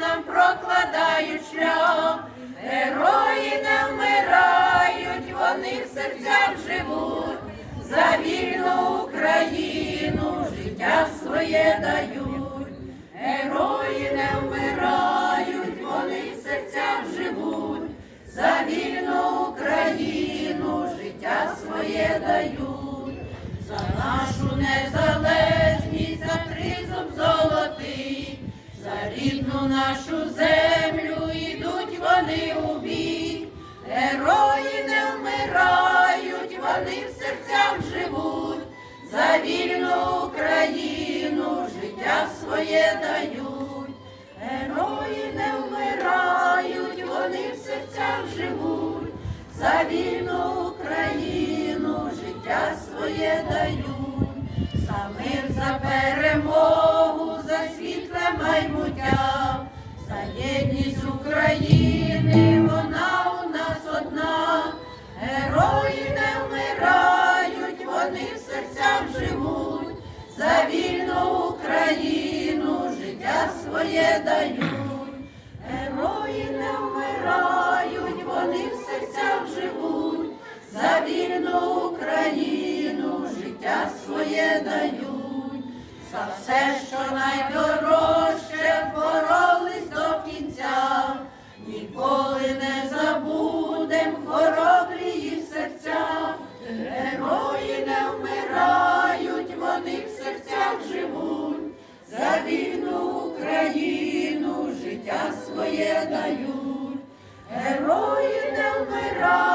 нам прокладають шлях, герої не вмирають, вони в серцях живуть, за вільну Україну життя своє дають, герої не вмирають, вони в серцях живуть, за вільну нашу землю йдуть вони у бій, герої не вмирають, вони в серцях живуть, за вільну Україну життя своє дають, герої не вмирають, вони в серцях живуть, за вільну Україну життя своє дають, за мир, України, вона у нас одна, герої не вмирають, вони в серцях живуть, за вільну Україну життя своє дають, герої не вмирають, вони в серцях живуть, за вільну Україну життя своє дають, за все, що найдорожче, за вільну Україну життя своє дають, герої не вмирають,